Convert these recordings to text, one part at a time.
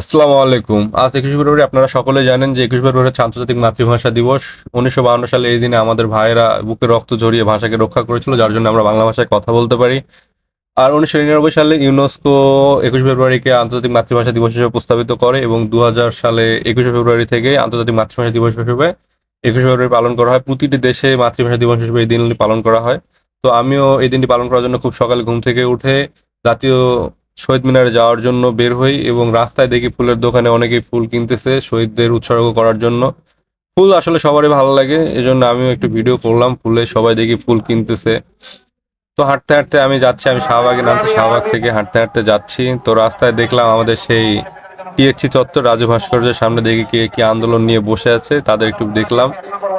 আসসালামু আলাইকুম। আজ একুশে ফেব্রুয়ারি আপনারা সকলে জানেন যে একুশে ফেব্রুয়ারি হচ্ছে আন্তর্জাতিক মাতৃভাষা দিবস। উনিশশো বাহান্ন সালে এই দিনে আমাদের ভাইয়েরা বুকে রক্ত ঝরিয়ে ভাষাকে রক্ষা করেছিল, যার জন্য আমরা বাংলা ভাষায় কথা বলতে পারি। আর উনিশশো নিরানব্বই সালে ইউনেস্কো একুশে ফেব্রুয়ারিকে আন্তর্জাতিক মাতৃভাষা দিবস হিসেবে প্রস্তাবিত করে এবং দু হাজার সালে একুশে ফেব্রুয়ারি থেকে আন্তর্জাতিক মাতৃভাষা দিবস হিসেবে একুশে ফেব্রুয়ারি পালন করা হয়। প্রতিটি দেশে মাতৃভাষা দিবস হিসেবে এই দিনটি পালন করা হয়। তো আমিও এই দিনটি পালন করার জন্য খুব সকালে ঘুম থেকে উঠে জাতীয় শহীদ মিনারে যাওয়ার জন্য বের হই এবং রাস্তায় দেখি ফুলের দোকানে অনেকেই ফুল কিনতেছে শহীদদের উৎসর্গ করার জন্য। ফুল আসলে সবারই ভালো লাগে, এজন্য আমিও একটু ভিডিও করলাম, ফুলে সবাই দেখি ফুল কিনতেছে। তো হাঁটতে হাঁটতে আমি যাচ্ছি, আমি শাহবাগে নামছি, শাহবাগ থেকে হাঁটতে হাঁটতে যাচ্ছি। তো রাস্তায় দেখলাম আমাদের সেই পিএইচসি চত্বর রাজু ভাস্কর্যের সামনে দেখি কে কি আন্দোলন নিয়ে বসে আছে, তাদের একটু দেখলাম।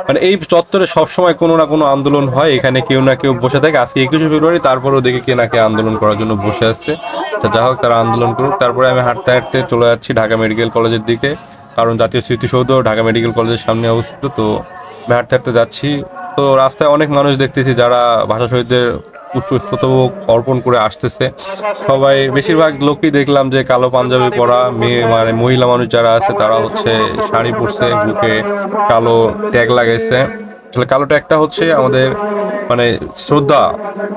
মানে এই চত্বরে সবসময় কোনো না কোনো আন্দোলন হয়, এখানে কেউ না কেউ বসে থাকে। আজকে একুশে ফেব্রুয়ারি, তারপরেও দেখি কে না কে আন্দোলন করার জন্য বসে আছে। আচ্ছা যা হোক, তারা আন্দোলন করুক। তারপরে আমি হাঁটতে হাঁটতে চলে যাচ্ছি ঢাকা মেডিকেল কলেজের দিকে। কারণ জাতীয় স্মৃতিসৌধ, ঢাকা মেডিকেল কলেজের সামনে অবস্থিত, তো আমি হাঁটতে হাঁটতে যাচ্ছি। তো রাস্তায় অনেক মানুষ দেখতেছি যারা ভাষা শহীদদের পুষ্পস্তবক অর্পণ করে আসতেছে। সবাই বেশিরভাগ লোকই দেখলাম যে কালো পাঞ্জাবি পরা মেয়ে মানে মহিলা মানুষ যারা আছে, তারা হচ্ছে শাড়ি পরছে, বুকে কালো ট্যাগ লাগাইছে। আসলে কালো ট্যাগটা হচ্ছে আমাদের মানে শ্রদ্ধা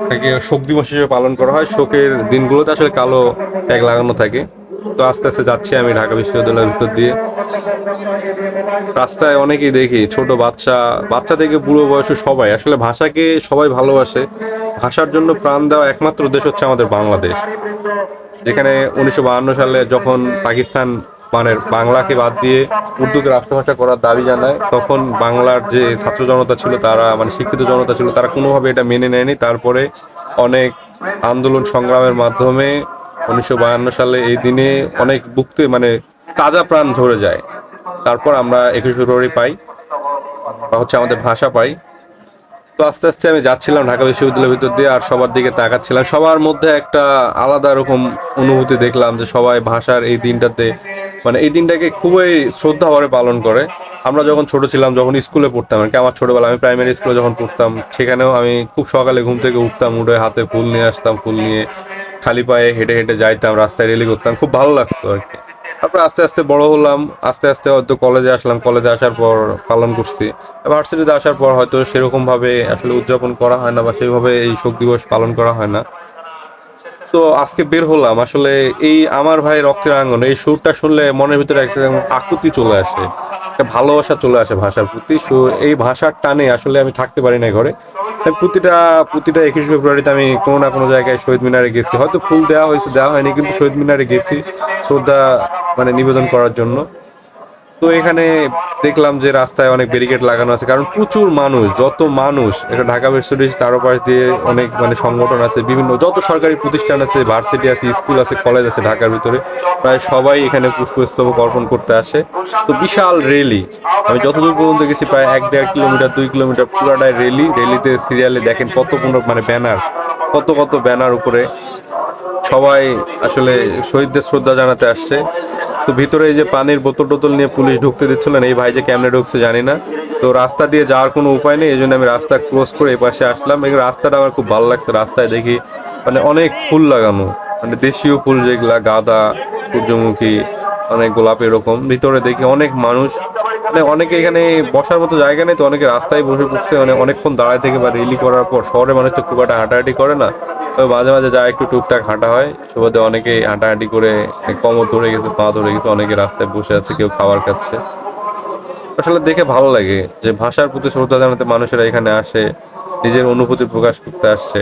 থেকে শোক দিবস হিসেবে পালন করা হয়। শোকের দিনগুলোতে আসলে কালো ট্যাগ লাগানো থাকে। তো আস্তে আস্তে যাচ্ছি আমি ঢাকা বিশ্ববিদ্যালয়ের ভিতর দিয়ে। রাস্তায় অনেকেই দেখি, ছোট বাচ্চা বাচ্চা থেকে বুড়ো বয়সী সবাই। আসলে ভাষাকে সবাই ভালোবাসে। ভাষার জন্য প্রাণ দেওয়া একমাত্র দেশ হচ্ছে আমাদের বাংলাদেশ। যেখানে উনিশশো সালে যখন পাকিস্তান মানে বাংলাকে বাদ দিয়ে উর্দুকে রাষ্ট্রভাষা করার দাবি জানায়, তখন বাংলার যে ছাত্র জনতা ছিল তারা মানে শিক্ষিত জনতা ছিল, তারা কোনোভাবে এটা মেনে নেয়নি। তারপরে অনেক আন্দোলন সংগ্রামের মাধ্যমে উনিশশো সালে এই দিনে অনেক বুকতে মানে তাজা প্রাণ ঝরে যায়। তারপর আমরা একুশে ফেব্রুয়ারি পাই, বা হচ্ছে আমাদের ভাষা পাই। তো আস্তে আস্তে আমি যাচ্ছিলাম ঢাকা বিশ্ববিদ্যালয়ের ভিতর দিয়ে আর সবার দিকে তাকাচ্ছিলাম। সবার মধ্যে একটা আলাদা রকম অনুভূতি দেখলাম যে সবাই ভাষার এই দিনটাতে মানে এই দিনটাকে খুবই শ্রদ্ধা ভরে পালন করে। আমরা যখন ছোট ছিলাম, যখন স্কুলে পড়তাম, আর কি আমার ছোটবেলা আমি প্রাইমারি স্কুলে যখন পড়তাম, সেখানেও আমি খুব সকালে ঘুম থেকে উঠতাম, উঠে হাতে ফুল নিয়ে আসতাম, ফুল নিয়ে খালি পায়ে হেঁটে হেঁটে যাইতাম, রাস্তায় রেলি করতাম, খুব ভালো লাগতো আর কি। তারপর আস্তে আস্তে বড় হলাম, আস্তে আস্তে হয়তো কলেজে আসলাম কলেজে আসার পর পালন করছি। ভার্সিটিতে আসার পর হয়তো সেরকম ভাবে আসলে উদযাপন করা হয় না বা সেইভাবে এই শোক দিবস পালন করা হয় না। তো আজকে বের হলাম, আসলে এই আমার ভাই রক্তের আঙ্গন, এই সুরটা শুনলে মনের ভিতরে একটা আকুতি চলে আসে, একটা ভালোবাসা চলে আসে ভাষার প্রতি। সো এই ভাষার টানে আসলে আমি থাকতে পারি না ঘরে। প্রতিটা প্রতিটা একুশ ফেব্রুয়ারিতে আমি কোনো না কোনো জায়গায় শহীদ মিনারে গেছি। হয়তো ফুল দেওয়া হয়েছে, দেওয়া হয়নি, কিন্তু শহীদ মিনারে গেছি। শ্রদ্ধা মানে নিবেদন করার জন্য। তো এখানে দেখলাম যে রাস্তায় অনেক ব্যারিকেড লাগানো আছে, কারণ প্রচুর মানুষ, যত মানুষ এটা ঢাকা বিশ্ববিদ্যালয় চারপাশ দিয়ে অনেক মানে সংগঠন আছে, বিভিন্ন যত সরকারি প্রতিষ্ঠান আছে ভার্সিটি আছে স্কুল আছে কলেজ আছে ঢাকার ভিতরে, প্রায় সবাই এখানে পুষ্পস্তবক অর্পণ করতে আসে। তো বিশাল রেলি আমি যতদূর পর্যন্ত গেছি প্রায় এক দেড় কিলোমিটার, দুই কিলোমিটার, পুরাটাই রেলি রেলিতে সিরিয়ালে দেখেন কত কোনো মানে ব্যানার কত কত ব্যানার উপরে সবাই আসলে শহীদদের শ্রদ্ধা জানাতে আসছে। তো ভিতরে এই যে পানির বোতল টোতল নিয়ে পুলিশ ঢুকতে দিচ্ছিলেন এই ভাই যে কেমনে ঢুকছে জানি না। তো রাস্তা দিয়ে যাওয়ার কোনো উপায় নেই এই জন্য আমি রাস্তা ক্রস করে এই পাশে আসলাম। এই রাস্তাটা আমার খুব ভালো লাগছে, রাস্তায় দেখি মানে অনেক ফুল লাগানো মানে দেশীয় ফুল যেগুলা, গাঁদা, সূর্যমুখী, অনেক গোলাপ এরকম। ভিতরে দেখি অনেক মানুষ মানে অনেকে এখানে বসার মতো জায়গা নেই, তো অনেকে রাস্তায় বসে পড়ছে মানে অনেকক্ষণ দাঁড়ায় থেকে বা রেলি করার পর শহরে মানুষ তো খুব একটা হাঁটাহাঁটি করে না। তবে মাঝে মাঝে যা একটু টুকটাক হাঁটা হয়। সুবাদে অনেকে হাঁটাহাঁটি করে কমর ধরে গেছে, পা ধরে গেছে, অনেকে রাস্তায় বসে আছে, কেউ খাবার খাচ্ছে। আসলে দেখে ভালো লাগে যে ভাষার প্রতি শ্রদ্ধা জানাতে মানুষেরা এখানে আসে, নিজের অনুভূতি প্রকাশ করতে আসছে।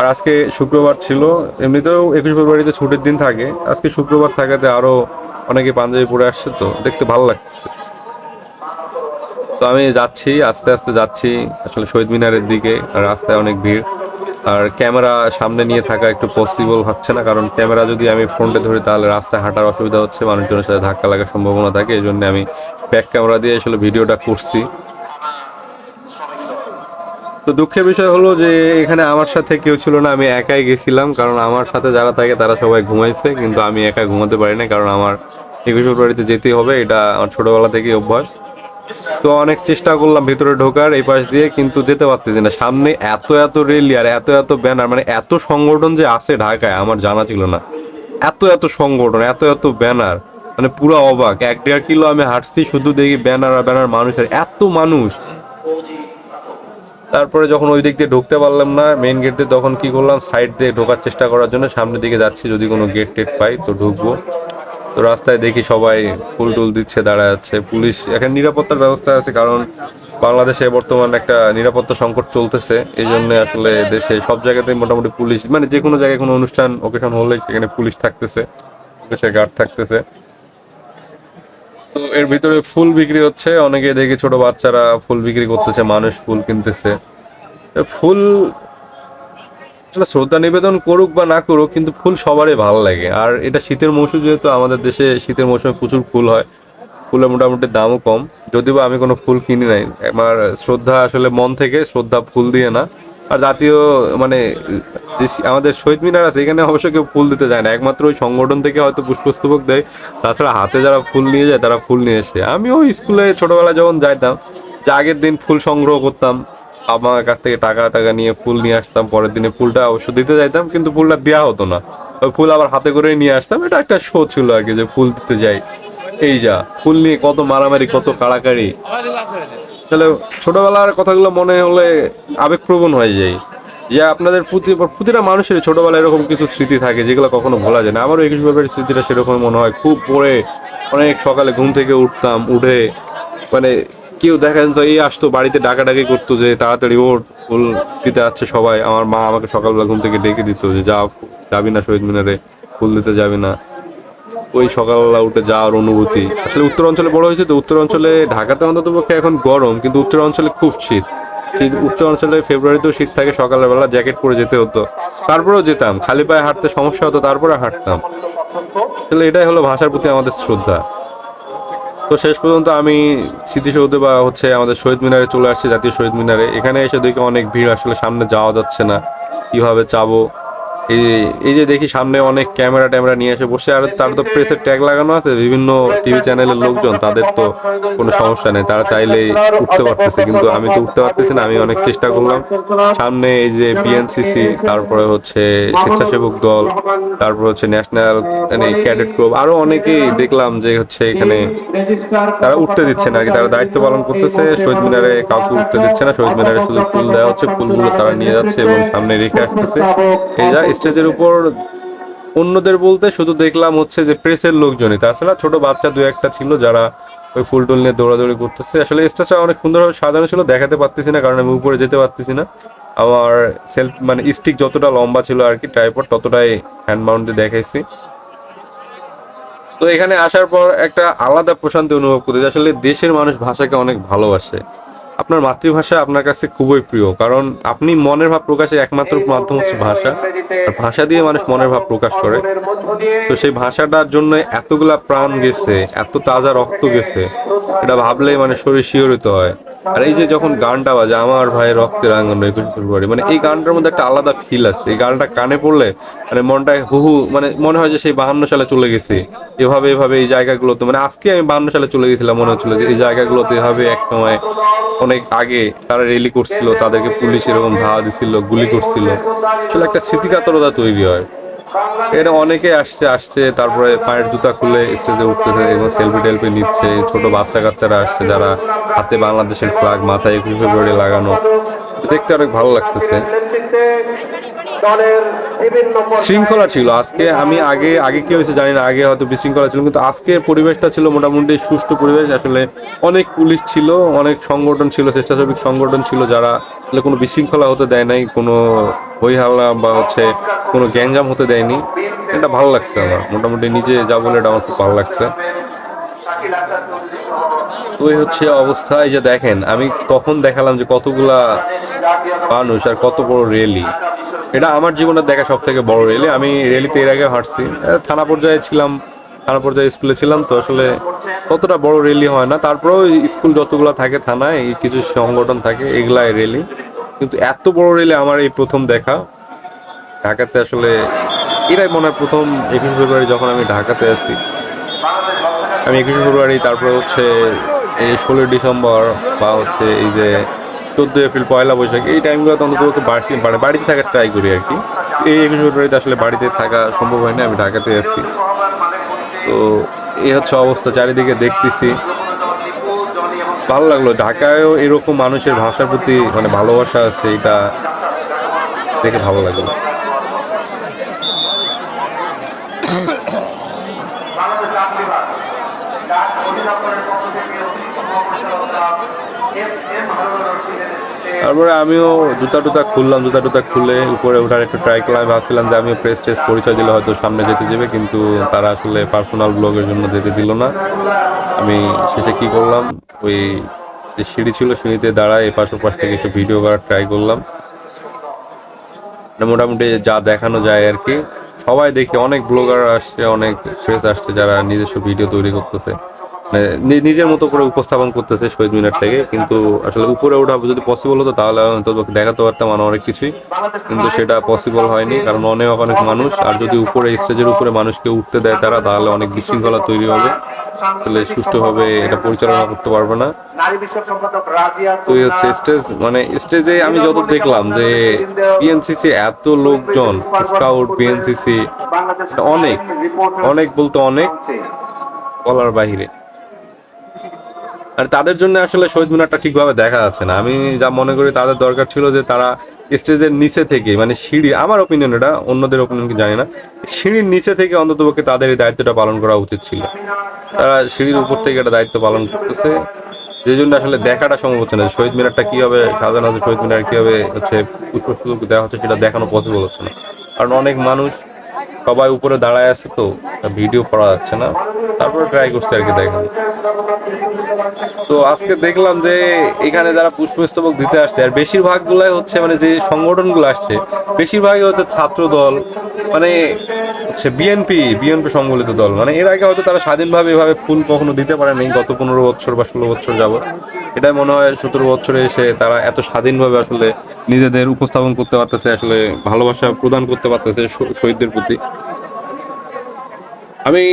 আর আজকে শুক্রবার ছিল, এমনিতেও একুশ ফেব্রুয়ারিতে ছুটির দিন থাকে, আজকে শুক্রবার থাকাতে আরও অনেকে পাঞ্জাবি পরে আসছে তো, দেখতে ভালো লাগছে। তো আমি যাচ্ছি, আস্তে আস্তে যাচ্ছি, আসলে শহীদ মিনারের দিকে, রাস্তায় অনেক ভিড়। আর ক্যামেরা সামনে নিয়ে থাকা একটু পসিবল হচ্ছে না, কারণ ক্যামেরা যদি আমি ফ্রন্টে ধরি, তাহলে রাস্তায় হাঁটার অসুবিধা হচ্ছে, মানুষজনের সাথে ধাক্কা লাগার সম্ভাবনা থাকে, এই জন্য আমি ব্যাক ক্যামেরা দিয়ে আসলে ভিডিওটা করছি। তো দুঃখের বিষয় হলো যে, এখানে আমার সাথে কেউ ছিল না, আমি একাই গেছিলাম, কারণ আমার সাথে যারা থাকে, তারা সবাই ঘুমাইছে, কিন্তু আমি একা ঘুমাতে পারি না কারণ আমার একুশে ফেব্রুয়ারিতে যেতেই হবে, এটা আমার ছোটবেলা থেকেই অভ্যাস। তো অনেক চেষ্টা করলাম ভিতরে ঢোকার, এই পাশ দিয়ে, কিন্তু যেতে পারতেছি না। সামনে এত এত রেলি আর এত এত ব্যানার মানে এত সংগঠন যে আছে ঢাকায়, আমার জানা ছিল না। এত এত সংগঠন, এত এত ব্যানার মানে পুরো অবাক। এক দেড় কিলো আমি হাঁটছি, শুধু দেখি ব্যানার আর ব্যানার মানুষের, এত মানুষ। তারপরে যখন ওই দিক দিয়ে ঢুকতে পারলাম না মেইন গেট দিয়ে তখন কি করলাম সাইড দিয়ে ঢোকার চেষ্টা করার জন্য সামনের দিকে যাচ্ছি, যদি কোনো গেট টেট পাই, তো ঢুকবো। তো রাস্তায় দেখি সবাই ফুল টুল দিচ্ছে, দাঁড়ায় আছে। পুলিশ, এখানে নিরাপত্তার ব্যবস্থা আছে, কারণ বাংলাদেশে বর্তমানে একটা নিরাপত্তা সংকট চলতেছে। এই জন্য আসলে দেশে সব জায়গাতেই মোটামুটি পুলিশ মানে যে কোনো জায়গায় কোনো অনুষ্ঠান ওকেশন হলে সেখানে পুলিশ থাকতেছে, পুলিশের গার্ড থাকতেছে। তো এর ভিতরে ফুল বিক্রি হচ্ছে, অনেকে দেখি ছোট বাচ্চারা ফুল বিক্রি করতেছে, মানুষ ফুল কিনতেছে। ফুল আসলে শ্রদ্ধা নিবেদন করুক বা না করুক, কিন্তু ফুল সবারই ভালো লাগে। আর এটা শীতের মৌসুম যেহেতু, আমাদের দেশে শীতের মৌসুমে প্রচুর ফুল হয়। ফুলের মোটামুটি দামও কম। যদিও আমি কোনো ফুল কিনি নাই, আমার শ্রদ্ধা আসলে মন থেকে শ্রদ্ধা ফুল দিয়ে না। আর জাতীয় মানে যে আমাদের শহীদ মিনার আছে, এখানে অবশ্য কেউ ফুল দিতে যায় না। একমাত্র ওই সংগঠন থেকে হয়তো পুষ্পস্তবক দেয়। তাছাড়া হাতে যারা ফুল নিয়ে যায়, তারা ফুল নিয়ে এসে আমিও স্কুলে ছোটবেলায় যখন যাইতাম, যে আগের দিন ফুল সংগ্রহ করতাম। আমার কাছ থেকে টাকা টাকা নিয়ে ফুল নিয়ে আসতাম, পরের দিনে ফুলটা অবশ্য দিতে যাইতাম, কিন্তু ফুলটা দেওয়া হতো না। ওই ফুল আবার হাতে করে নিয়ে আসতাম, এটা একটা শো ছিল আর কি যে ফুল দিতে যাই। এই যা, ফুল নিয়ে কত মারামারি, কত কাড়াকাড়ি। তাহলে ছোটবেলার কথাগুলো মনে হলে আবেগপ্রবণ হয়ে যায়। যে আপনাদের প্রতি, প্রতিটা মানুষের ছোটবেলায় এরকম কিছু স্মৃতি থাকে যেগুলো কখনো ভোলা যায় না। আমারও একুশ ব্যাপারের স্মৃতিটা সেরকম মনে হয়। খুব পরে অনেক সকালে ঘুম থেকে উঠতাম, উঠে মানে কেউ দেখা যেত এই আসতো, বাড়িতে ডাকাডাকি করতো যে তাড়াতাড়ি ওর ফুল দিতে যাচ্ছে সবাই। আমার মা আমাকে সকালবেলা ঘুম থেকে ডেকে দিত যে, যা, যাবি না শহীদ মিনারে, ফুল দিতে যাবি না। ওই সকালবেলা উঠে যাওয়ার অনুভূতি। আসলে উত্তর অঞ্চলে বড় হয়েছে তো, উত্তর অঞ্চলে ঢাকাতে অন্তত পক্ষে এখন গরম, কিন্তু উত্তর অঞ্চলে খুব শীত। শীত, উত্তর অঞ্চলে ফেব্রুয়ারিতেও শীত থাকে, সকালবেলা জ্যাকেট পরে যেতে হতো। তারপরেও যেতাম, খালি পায়ে হাঁটতে সমস্যা হতো, তারপরে হাঁটতাম। আসলে এটাই হলো ভাষার প্রতি আমাদের শ্রদ্ধা। তো শেষ পর্যন্ত আমি স্মৃতিসৌধে বা হচ্ছে আমাদের শহীদ মিনারে চলে আসছি, জাতীয় শহীদ মিনারে। এখানে এসে দেখি অনেক ভিড়, আসলে সামনে যাওয়া যাচ্ছে না। কীভাবে যাব? এই যে এই যে দেখি সামনে অনেক ক্যামেরা ট্যামেরা নিয়ে এসে বসে, আর তার তো প্রেসের ট্যাগ লাগানো আছে, বিভিন্ন টিভি চ্যানেলের লোকজন, তাদের তো কোনো সমস্যা নেই, তারা চাইলে উঠতে পারতেছে, কিন্তু আমি তো উঠতে পারতেছি না, আমি অনেক চেষ্টা করলাম। সামনে এই যে বিএনসিসি তারপরে হচ্ছে স্বেচ্ছাসেবক দল, তারপর হচ্ছে ন্যাশনাল মানে ক্যাডেট গ্রুপ আরও অনেকেই দেখলাম যে হচ্ছে এখানে তারা উঠতে দিচ্ছে না, আর কি তারা দায়িত্ব পালন করতেছে, শহীদ মিনারে কাউকে উঠতে দিচ্ছে না, শহীদ মিনারে শুধু ফুল দেওয়া হচ্ছে, ফুলগুলো তারা নিয়ে যাচ্ছে এবং সামনে রেখে আসতেছে। এই যা স্টেজের উপর অন্যদের বলতে শুধু দেখলাম হচ্ছে যে প্রেসের লোকজনই। তাছাড়া ছোট বাচ্চা দু একটা ছিল যারা ওই ফুল টুল নিয়ে দৌড়াদৌড়ি করতেছে। আসলে স্টেজটা অনেক সুন্দরভাবে সাজানো ছিল, দেখাতে পারতেছি না কারণ আমি উপরে যেতে পারতেছি না। আমার সেলফ মানে স্টিক যতটা লম্বা ছিল আর কি ট্রাইপড ততটাই হ্যান্ড মাউন্টে দেখাইছি। তো এখানে আসার পর একটা আলাদা প্রশান্তি অনুভব করতে আসলে দেশের মানুষ ভাষাকে অনেক ভালোবাসে। আপনার মাতৃভাষা আপনার কাছে খুবই প্রিয় কারণ আপনি মনের ভাব প্রকাশের একমাত্র মাধ্যম হচ্ছে ভাষা। আর ভাষা দিয়ে মানুষ মনের ভাব প্রকাশ করে। তো সেই ভাষাটার জন্য এতগুলা প্রাণ গেছে এত তাজা রক্ত গেছে এটা ভাবলেই মানে শরীর শিহরিত হয়। আর এই যে যখন গানটা বাজে, আমার ভাই রক্তের আঙ্গন একুশ ফেব্রুয়ারি মানে এই গানটার মধ্যে একটা আলাদা ফিল আছে। এই গানটা কানে পড়লে মানে মনটা হুহু মানে মনে হয় যে সেই বাহান্ন সালে চলে গেছি। এভাবে এভাবে এই জায়গাগুলোতে মানে আজকে আমি বাহান্ন সালে চলে গেছিলাম, মনে হচ্ছিল যে এই জায়গাগুলোতে এভাবে এক সময়, অনেক আগে তারা রেলি করছিল, তাদেরকে পুলিশ এরকম ধাওয়া দিছিল, গুলি করছিল। আসলে একটা স্মৃতিকাতরতা তৈরি হয়। এটা অনেকে আসছে আসছে, তারপরে পায়ের জুতা খুলে স্টেজে উঠতেছে এবং সেলফি টেলফি নিচ্ছে। ছোট বাচ্চা কাচ্চারা আসছে যারা হাতে বাংলাদেশের ফ্ল্যাগ মাথায় একুশে ফেব্রুয়ারি লাগানো। দেখতে অনেক ভালো লাগতেছে। শৃঙ্খলা ছিল আজকে। আমি আগে আগে কি হয়েছে জানি না আগে হয়তো বিশৃঙ্খলা ছিল কিন্তু আজকের পরিবেশটা ছিল মোটামুটি সুষ্ঠু পরিবেশ। আসলে অনেক পুলিশ ছিল অনেক সংগঠন ছিল স্বেচ্ছাসেবী সংগঠন ছিল যারা আসলে কোনো বিশৃঙ্খলা হতে দেয় নাই কোনো হই হাল্লা বা হচ্ছে কোনো গ্যাঞ্জাম হতে দেয়নি। এটা ভালো লাগছে আমার। মোটামুটি নিজে যা বলে এটা আমার খুব ভালো লাগছে। এই হচ্ছে অবস্থা এই যে দেখেন, আমি তখন দেখালাম যে কতগুলা মানুষ আর কত বড় রেলি। এটা আমার জীবনের দেখা সব থেকে বড় রেলি। আমি রেলিতে এর আগে হাঁটছি। থানা পর্যায়ে ছিলাম, থানা পর্যায়ে স্কুলে ছিলাম, তো আসলে কতটা বড় রেলি হয় না। তারপরেও স্কুল যতগুলা থাকে থানায় কিছু সংগঠন থাকে, এগুলাই রেলি। কিন্তু এত বড় রেলি আমার এই প্রথম দেখা। ঢাকাতে আসলে এটাই মনে হয় প্রথম একুশ ফেব্রুয়ারি যখন আমি ঢাকাতে আছি আমি একুশে ফেব্রুয়ারি, তারপরে হচ্ছে এই ষোলোই ডিসেম্বর বা হচ্ছে এই যে চোদ্দোই এপ্রিল, পয়লা বৈশাখ, এই টাইমগুলো অন্তত বাড়ি বাড়িতে থাকার ট্রাই করি আর কি। এই একুশে ফেব্রুয়ারিতে আসলে বাড়িতে থাকা সম্ভব হয় না, আমি ঢাকাতে আছি। তো এই হচ্ছে অবস্থা, চারিদিকে দেখতেছি। ভালো লাগল, ঢাকায়ও এরকম মানুষের ভাষার প্রতি মানে ভালোবাসা আছে, এটা দেখে ভালো লাগল বাংলাদেশ ডাক বিভাগ ডাক অধিদপ্তরের পক্ষ থেকে অতিরিক্ত মহাপরিচালক এস এম হারুন রশিদের নেতৃত্বে তারপরে আমিও জুতা টুতা খুললাম, জুতা টুতা খুলে উপরে ওঠার একটু ট্রাই করলাম, ভাবছিলাম যে আমিও প্রেস টেস্ট পরিচয় দিলে হয়তো সামনে যেতে যাবে কিন্তু তারা আসলে পার্সোনাল ব্লগের জন্য যেতে দিল না। আমি শেষে কি করলাম, ওই যে সিঁড়ি ছিল সিঁড়িতে দাঁড়ায় এপাশ ওপাশ থেকে একটু ভিডিও করার ট্রাই করলাম। মানে মোটামুটি যা দেখানো যায় আর কি। সবাই দেখি অনেক ব্লগার আসছে অনেক ফ্রেস আসছে যারা নিজস্ব ভিডিও তৈরি করতেছে। নিজের মতো করে উপস্থাপন করতেছে শহীদ মিনারটাকে। কিন্তু আসলে উপরে ওঠা যদি পসিবল হতো, তাহলে হয়তো দেখাতে পারতাম আরও অনেক কিছুই। কিন্তু সেটা পসিবল হয়নি, কারণ অনেক অনেক মানুষ। আর যদি উপরে স্টেজের উপরে মানুষকে উঠতে দেয় তারা, তাহলে অনেক বিশৃঙ্খলা তৈরি হবে। আসলে সুষ্ঠুভাবে এটা পরিচালনা করতে পারবে না। নারী বিষয়ক সম্পাদক রাজিয়া তো হচ্ছে স্টেজ মানে স্টেজে আমি যত দেখলাম যে বিএনসিসি এত লোকজন স্কাউট বিএনসিসি অনেক অনেক বলতে অনেক বলার বাহিরে। আর তাদের জন্য আসলে শহীদ মিনারটা ঠিকভাবে দেখা যাচ্ছে না। আমি যা মনে করি তাদের দরকার ছিল যে তারা স্টেজের নিচে থেকে মানে সিঁড়ি, আমার ওপিনিয়ন এটা, অন্যদের ওপিনিয়ন কি জানি না, সিঁড়ির নিচে থেকে অন্ততপক্ষে তাদের এই দায়িত্বটা পালন করা উচিত ছিল। তারা সিঁড়ির উপর থেকে এটা দায়িত্ব পালন করতেছে, যে জন্য আসলে দেখাটা সম্ভব হচ্ছে না শহীদ মিনারটা কীভাবে সাজানো হচ্ছে, শহীদ মিনার কীভাবে হচ্ছে পুষ্পস্তূপ দেওয়া হচ্ছে সেটা দেখানো পসিবল হচ্ছে না। কারণ অনেক মানুষ সবাই উপরে দাঁড়ায় আছে তো, ভিডিও করা যাচ্ছে না। তারপরে ট্রাই করছে আর কি দেখানো। তো আজকে দেখলাম যে এখানে যারা পুষ্পস্তবক দিতে আসছে, আর বেশিরভাগ গুলাই হচ্ছে মানে যে সংগঠনগুলো আসছে, বেশিরভাগই হচ্ছে ছাত্র দল মানে হচ্ছে বিএনপি বিএনপি সংগঠিত দল। মানে এর আগে হয়তো তারা স্বাধীনভাবে এভাবে ফুল কখনো দিতে পারেনি গত পনেরো বছর বা ষোলো বছর যাব এটাই মনে হয় সতেরো বছরে এসে তারা এত স্বাধীনভাবে আসলে নিজেদের উপস্থাপন করতে পারতেছে, আসলে ভালোবাসা প্রদান করতে পারতেছে শহীদদের প্রতি। আমি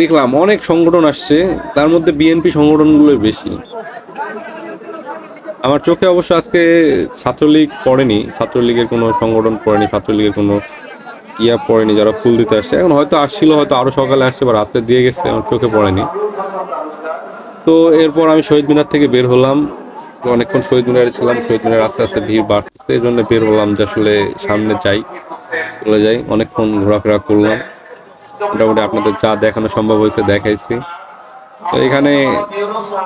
দেখলাম অনেক সংগঠন আসছে, তার মধ্যে বিএনপি সংগঠনগুলোই বেশি। আমার চোখে অবশ্য আজকে ছাত্রলীগ পড়েনি, ছাত্রলীগের কোনো সংগঠন পড়েনি, ছাত্রলীগের কোনো ইয়া পড়েনি, যারা ফুল দিতে আসছে। এখন হয়তো আসছিল, হয়তো আরও সকালে আসছে বা রাত্রে দিয়ে গেছে, আমার চোখে পড়েনি। তো এরপর আমি শহীদ মিনার থেকে বের হলাম। অনেকক্ষণ শহীদ মিনারে ছিলাম, শহীদ মিনার আস্তে আস্তে ভিড় বাড়তেছে, এই জন্য বের হলাম যে আসলে সামনে যাই, চলে যাই, অনেকক্ষণ ঘোরাফেরা করলাম। মোটামুটি আপনাদের যা দেখানো সম্ভব হয়েছে দেখাইছি। তো এখানে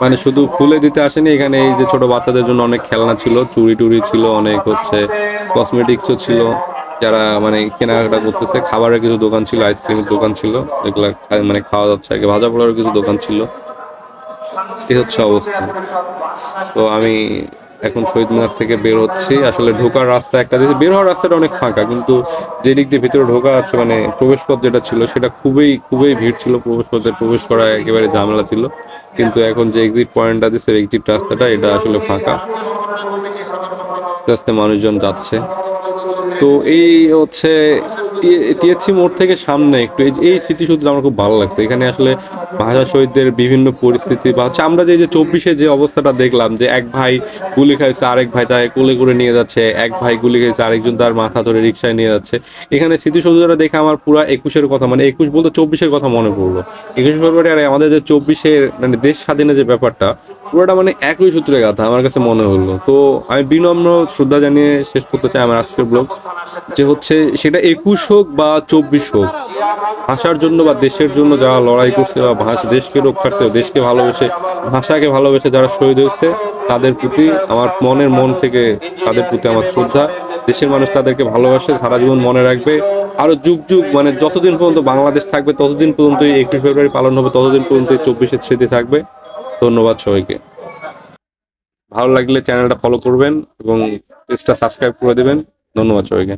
মানে শুধু ফুলে দিতে আসেনি, এখানে এই যে ছোট বাচ্চাদের জন্য অনেক খেলনা ছিল, চুড়ি টুড়ি ছিল, অনেক হচ্ছে কসমেটিক্সও ছিল। যারা মানে কেনাকাটা করতেছে, খাবারের কিছু দোকান ছিল আইসক্রিমের দোকান ছিল, এগুলা মানে খাওয়া যাচ্ছে আগে, ভাজা পোড়ার কিছু দোকান ছিল। এই হচ্ছে অবস্থা। তো আমি এখন শহীদ মিনার থেকে বের হচ্ছি। আসলে ঢোকার রাস্তা একটা দিয়েছে। বের হওয়ার রাস্তাটা অনেক ফাঁকা, কিন্তু যে দিক দিয়ে ভিতরে ঢোকা আছে মানে প্রবেশ পথ যেটা ছিল, সেটা খুবই খুবই ভিড় ছিল। প্রবেশ পথে প্রবেশ করা একেবারে ঝামেলা ছিল। কিন্তু এখন যে এক্সিট পয়েন্টটা দিচ্ছে এক্সিট রাস্তাটা, এটা আসলে ফাঁকা। আস্তে আস্তে মানুষজন যাচ্ছে। তো এই হচ্ছে টিএসসি মোড় থেকে সামনে একটু এই- স্মৃতিসূত্র আমার খুব ভালো লাগছে। এখানে আসলে ভাষা শহীদদের বিভিন্ন পরিস্থিতি বা হচ্ছে আমরা যে যে চব্বিশে যে অবস্থাটা দেখলাম যে এক ভাই গুলি খাইছে, আরেক ভাই তাকে কোলে করে নিয়ে যাচ্ছে, এক ভাই গুলি খাইছে, আরেকজন তার মাথা ধরে রিক্সায় নিয়ে যাচ্ছে। এখানে স্মৃতিসৌধটা দেখে আমার পুরো একুশের কথা মানে একুশ বলতে চব্বিশের কথা মনে পড়ল। একুশ ফেব্রুয়ারি, আর আমাদের যে চব্বিশের মানে দেশ স্বাধীনের যে ব্যাপারটা পুরোটা মানে একই সূত্রে কথা আমার কাছে মনে হলো। তো আমি বিনম্র শ্রদ্ধা জানিয়ে শেষ করতে চাই আমার আজকের ব্লগ, যে হচ্ছে সেটা একুশ হোক বা চব্বিশ হোক, ভাষার জন্য বা দেশের জন্য যারা লড়াই করছে বা ভাষা, দেশকে রক্ষার্থে, দেশকে ভালোবেসে, ভাষাকে ভালোবেসে যারা শহীদ হয়েছে, তাদের প্রতি আমার মনের মন থেকে তাদের প্রতি আমার শ্রদ্ধা। দেশের মানুষ তাদেরকে ভালোবাসে, সারা জীবন মনে রাখবে। আরও যুগ যুগ মানে যতদিন পর্যন্ত বাংলাদেশ থাকবে, ততদিন পর্যন্ত একুশ ফেব্রুয়ারি পালন হবে, ততদিন পর্যন্ত চব্বিশের স্মৃতি থাকবে। ধন্যবাদ সবাইকে। ভালো লাগলে চ্যানেলটা ফলো করবেন এবং পেজটা সাবস্ক্রাইব করে দেবেন। ধন্যবাদ সবাইকে।